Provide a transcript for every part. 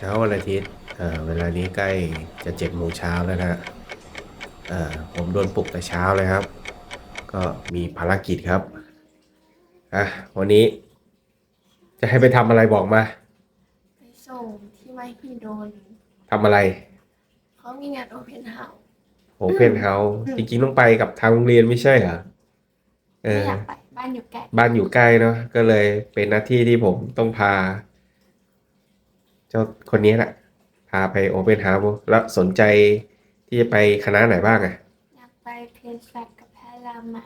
เช้าวันอาทิตย์เอ่อเวลานี้ใกล้จะเจ็ดโมงเช้าแล้วนะฮะเอ่อผมโดนปลุกแต่เช้าเลยครับ ก็มีภารกิจครับอะวันนี้ จะให้ไปทำอะไรบอกมา ไปส่งที่ไมฮิโดนทำอะไรเขามีงานโอเพนเฮาส์โอเพนเฮาส์จริงๆต้องไปกับทางโรงเรียนไม่ใช่เหรอเอไม่ออยากไปบ้านอยู่ใกล้บ้านอยู่ใกล้เนาะก็เลยเป็นหน้าที่ที่ผมต้องพา เจ้าคนนี้แหละพาไปโอเพนเฮาส์แล้วสนใจที่จะไปคณะไหนบ้างอะอยากไปเภสัชกับแพทย์รามา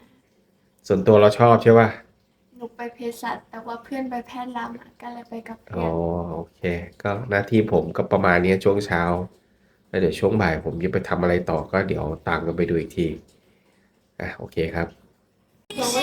ส่วนตัวเราชอบใช่ป่ะหนูไปเภสัชแต่ว่าเพื่อนไปแพทย์รามาก็เลยไปกับเพื่อ๋ออนโอเค ก็หน้าที่ผมก็ประมาณนี้ช่วงเช้าแล้วเดี๋ยวช่วงบ่ายผมจะไปทำอะไรต่อก็เดี๋ยวตามกันไปดูอีกทีอะโอเคครับ บอกว่า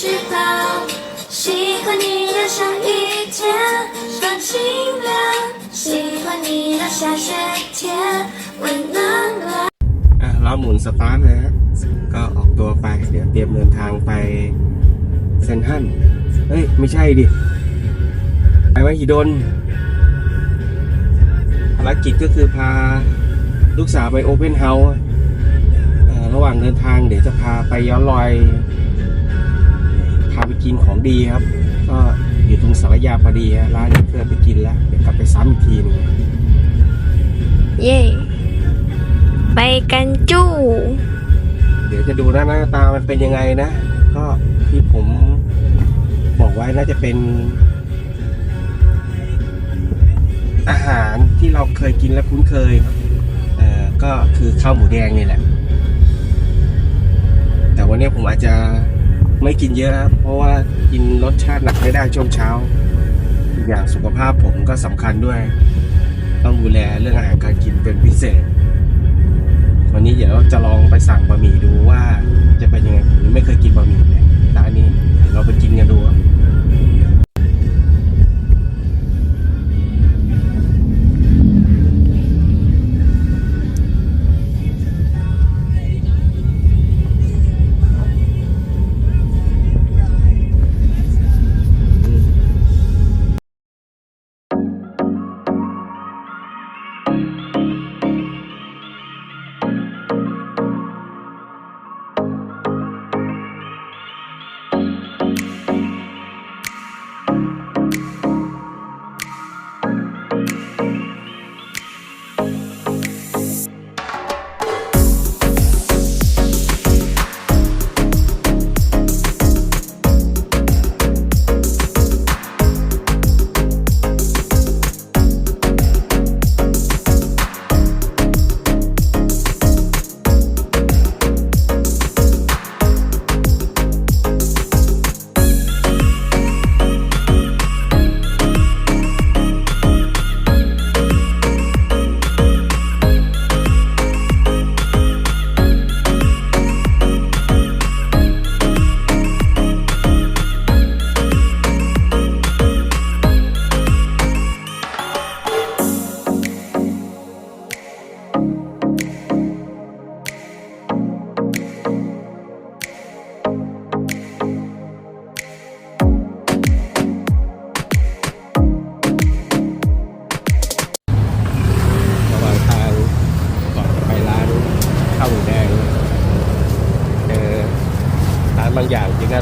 知道。喜欢你的像一天放晴亮，喜欢你的下雪天温暖了。 อ่ะเราหมุนสตาร์ทเลยฮะก็ออกตัวไป เดี๋ยวเตรียมเดินทางไปเซนทรันเฮ้ย ไม่ใช่ดิ ไปมหิดลภารกิจก็คือพาลูกสาวไปโอเพนเฮาส์ระหว่างเดินทางเดี๋ยวจะพาไปย้อนรอย พ าไปกินของดีครับ ก็อยู่ตรงสารยาพอดีฮะร้านนี้เพื่อนไปกินแล้ว เดี๋ยวกลับไปซ้ำอีกทีหนึงเย่ไปกันจู้ เดี๋ยวจะดูหน้าหน้าตามันเป็นยังไงนะ ก็ที่ผมบอกไว้น่าจะเป็น อาหารที่เราเคยกินและคุ้นเคยเอ่อก็คือข้าวหมูแดงนี่แหละ แต่วันนี้ผมอาจจะ ไม่กินเยอะครับ เพราะว่ากินรสชาติหนักไม่ได้ช่วงเช้า อย่างสุขภาพผมก็สำคัญด้วย ต้องดูแลเรื่องอาหารการกินเป็นพิเศษ วันนี้เดี๋ยวจะลองไปสั่งบะหมี่ดูว่าจะเป็นยังไงผมไม่เคยกินบะหมี่เลยร้านนี้เดี๋ยวเราไปกินกันดูครับ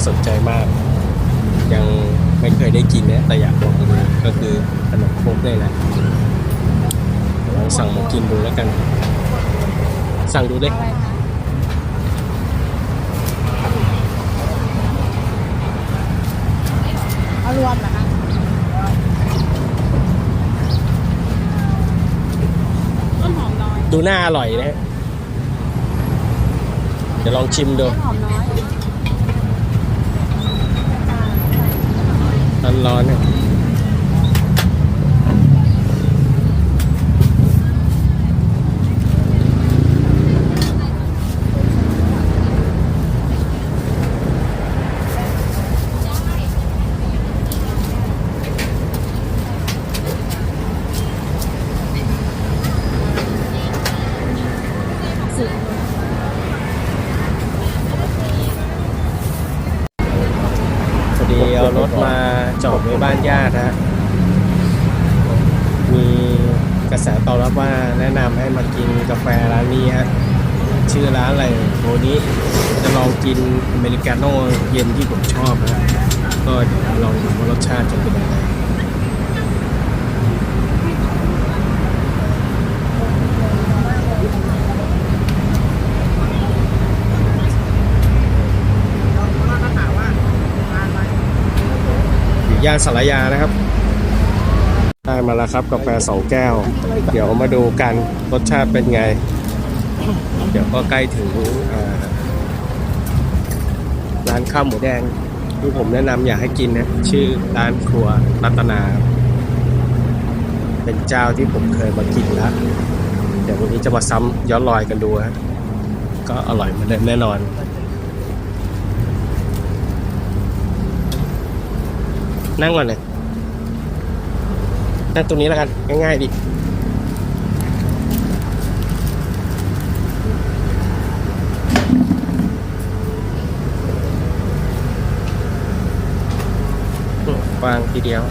สนใจมาก ยังไม่เคยได้กินนะแต่อยากลองดูก็คือขนมครกนี่แหละลองสั่งมากินดูแล้วกัน สั่งดูเลยเอารวมเหรอคะต้นหอมน้อยดูน่าอร่อยนะฮะเดี๋ยวลองชิมดู ต้นหอมน้อย ร้อนๆเนี่ย พอดีเอารถมา จอดไว้บ้านญาติฮะมีกระแสตอบรับว่าแนะนำให้มากินกาแฟร้านนี้ฮะชื่อร้านอะไรโหนี้จะลองกินอเมริกาโน่เย็นที่ผมชอบนะก็เดี๋ยวลองดูว่ารสชาติจะเป็นยังไง ย่านสารยานะครับ ได้มาแล้วครับกาแฟสองแก้ว เดี๋ยวมาดูกันรสชาติเป็นไง เดี๋ยวก็ใกล้ถึงร้านข้าวหมูแดงที่ผมแนะนำอยากให้กินนะ ชื่อร้านครัวรัตนา เป็นเจ้าที่ผมเคยมากินแล้ว เดี๋ยววันนี้จะมาซ้ำย้อนรอยกันดูฮะก็อร่อยเหมือนเดิมแน่นอน นั่งก่อนเลยนั่งตรงนี้แล้วกัน ง่ายๆดิวางทีเดียว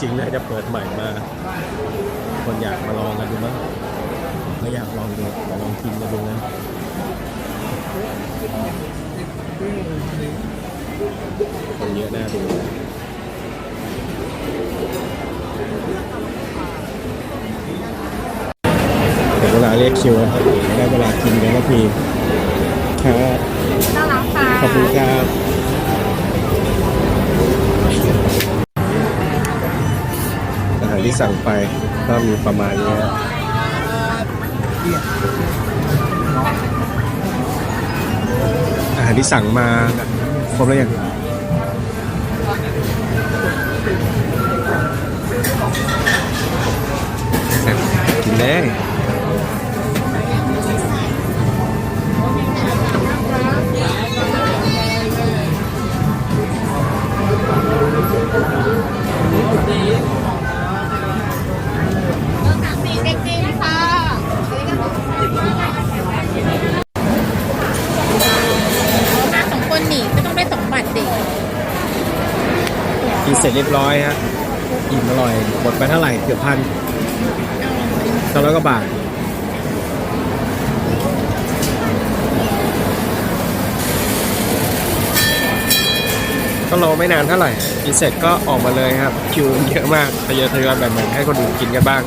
จอจริงน่าจะเปิดใหม่มา คนอยากมาลองกันดูมั้งไม่อยากลองดูแต่ลองกินกันดูนะคนเยอะน่าดูนะเดี๋ยวเวลาเรียกคิวนะครับได้เวลากินกันแล้วทีครับน่ารักค่ะขอบคุณครับ ที่สั่งไปก็มีประมาณนี้อาหารที่สั่งมาครบแล้วยังกินได้ เรียบร้อยฮะอิ่มอร่อยหมดไปเท่าไหร่เกือบพันสองร้อยกว่าบาทก็รอไม่นานเท่าไหร่กินเสร็จก็ออกมาเลยครับ คิวเยอะมากทยอยทยอยแบ่งๆให้คนอื่นกินกันบ้าง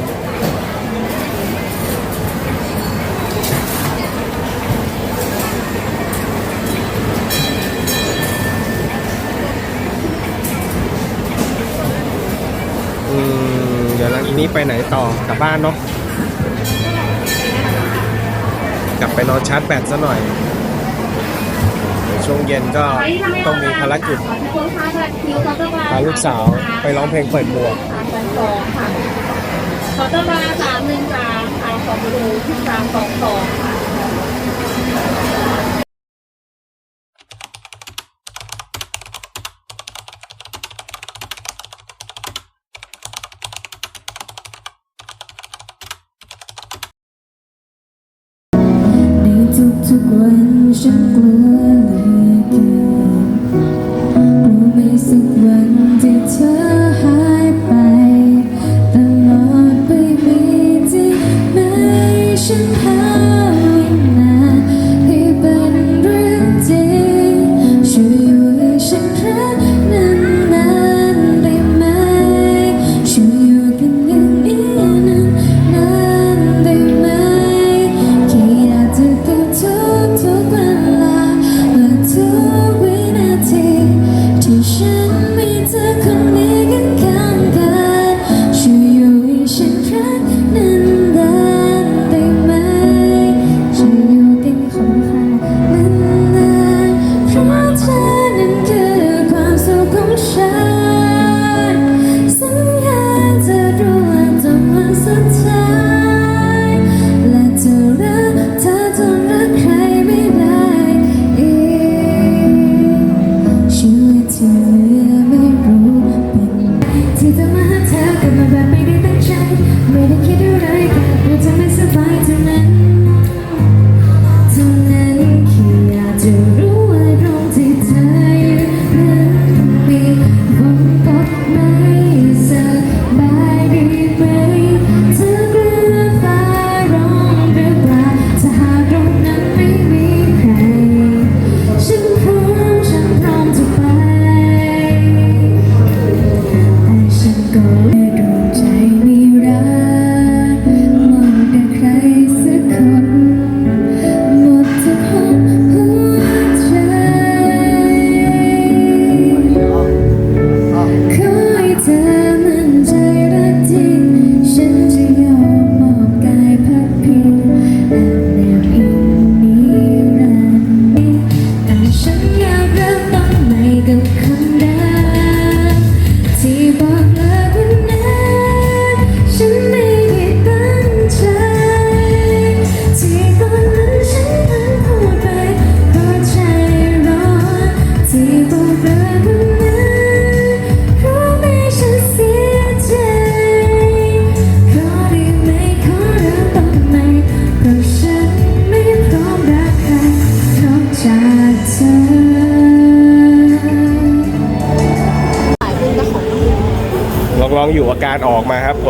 นี้ไปไหนต่อกลับบ้านเนาะกลับไปนอนชาร์จแบตซะหน่อยช่วงเย็นก็ต้องมีภารกิจพาลูกสาวไปร้องเพลงเปิดหมวกเคาน์เตอร์บาร์สามหนึ่งสามสามสองดูสามสองสองค่ะ วัน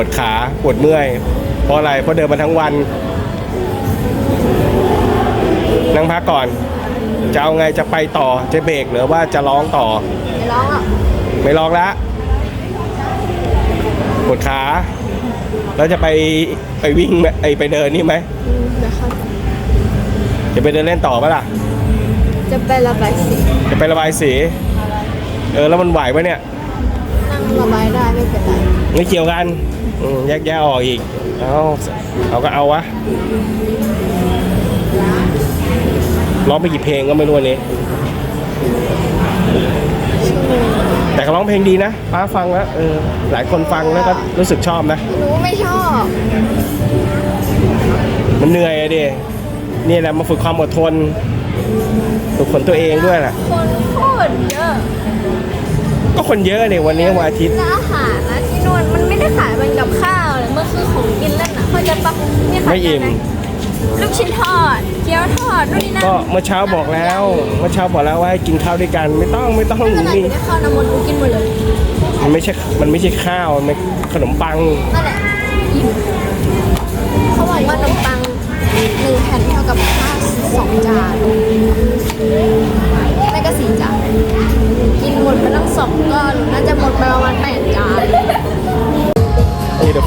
วดขาปวดเมื่อย เพราะอะไรเพราะเดินมาทั้งวันนั่งพักก่อน จะเอาไงจะไปต่อจะเบรกหรือว่าจะร้องต่อ ไม่ร้องอะไม่ร้องละปวดขาแล้วจะไปไปวิ่งไหมไอไปเดินนี่ไหมนะครับจะไปเดินเล่นต่อปะล่ะ จะไประบายสีจะไประบายสี เออแล้วมันไหวปะเนี่ยนั่ง ระบายได้ไม่เป็นไรไม่เกี่ยวกันอืมแยกแยกออกอีกเอาเอาก็เอาวะร้องไปกี่เพลงก็ไม่รู้วันนี้ แต่ก็ร้องเพลงดีนะป้าฟังแล้วเออหลายคนฟังแล้วก็รู้สึกชอบนะ หนูไม่ชอบ มันเหนื่อยอะดินี่แหละมาฝึกความอดทนฝึกฝนตัวเองด้วยแหละคนโคตรเยอะ ก็คนเยอะเนี่ยวันนี้วันอาทิตย์ร้านอาหารนะที่นู่นมันไม่ได้ขายเป็นกับข้าวเลยมันคือของกินเล่นอะเข้าใจปะนี่ขายไม่อิ่มอะไรลูกชิ้นทอดเกี๊ยวทอดนู่นนี่นั่นก็เมื่อเช้าบอกแล้วเมื่อเช้าบอกแล้วว่าให้กินข้าวด้วยกัน ไม่ต้องไม่ต้องขนาดมีไม่ได้ข้าวน้ำมันกูกินหมดเลยมันไม่ใช่มันไม่ใช่ข้าวมันเป็นขนมปังนั่นแหละอิ่ม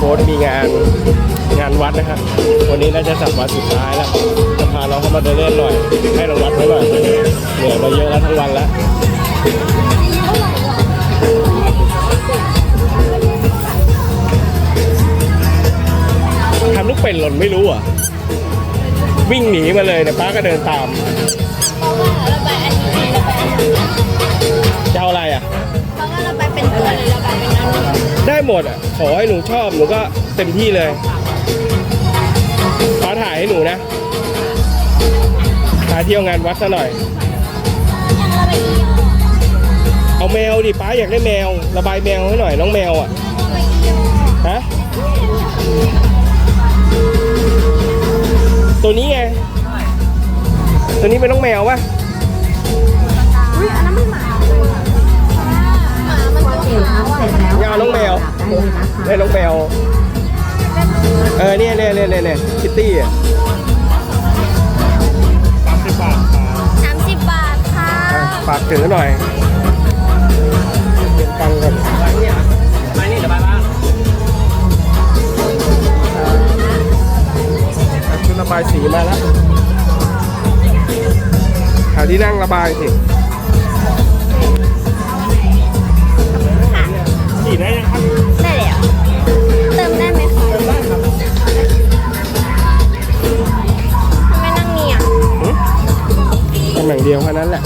นี่เดอะโฟสมีงานงานวัดนะครับ วันนี้น่าจะสัปวันสุดท้ายแล้วจะพาน้องเข้ามาเดินเล่นหน่อย ให้เราวัดเขาหน่อยเหนื่อยมาเยอะแล้วทั้งวันแล้วทำลูกเป็นหล่นไม่รู้อะ วิ่งหนีมาเลยเนี่ยป้าก็เดินตาม หมดอะ ขอให้หนูชอบหนูก็เต็มที่เลยขอถ่ายให้หนูนะถ่ายเที่ยวงานวัดซะหน่อย เอาแมวดิป้าอยากได้แมว ระบายแมวให้หน่อยน้องแมวอะฮะตัวนี้ไง ตัวนี้เป็นน้องแมวปะอุ้ยอันนั้นไม่หมาหมา มันตัวหมาว่ะ ยาวน้องแมว ได้น้องแมวเออเนี่ยเนี่ยเนี่ยเนี่ยคิตตี้อะสามสิบบาทสามสิบบาทค่ะฝากถือหน่อยเป็นตังค์กันนี่เดี๋ระบายสีมาแล้วหาที่นั่งระบายสิขี่ได้ยังครับำอย่างเดียวแค่นั้นแหละ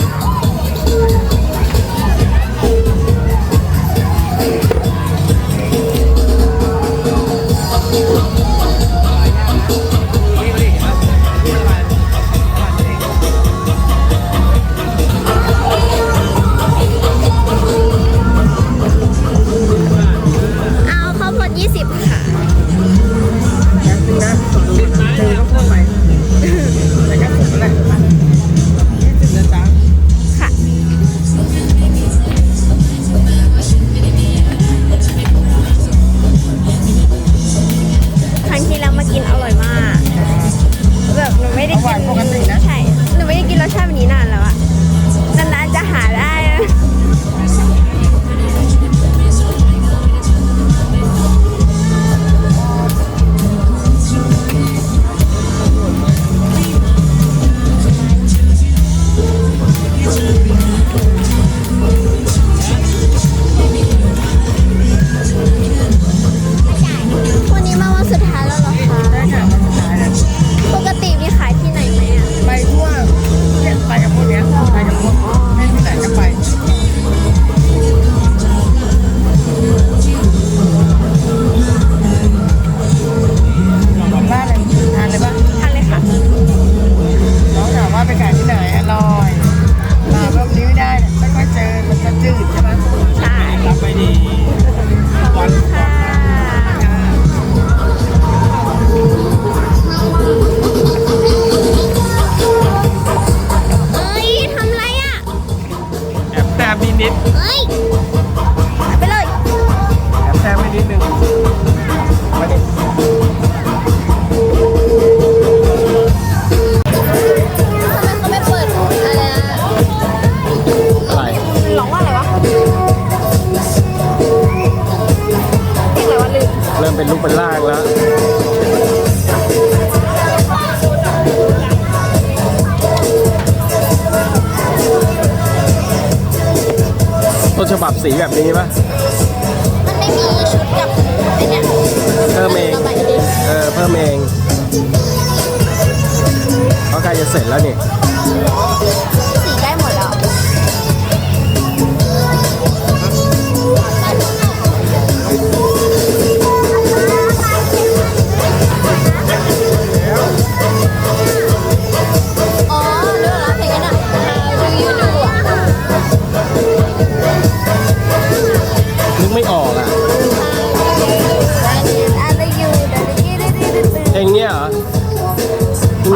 ใกล้จะเสร็จแล้วนี่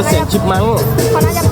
เสียงชิปมั้ง เขาน่าจะ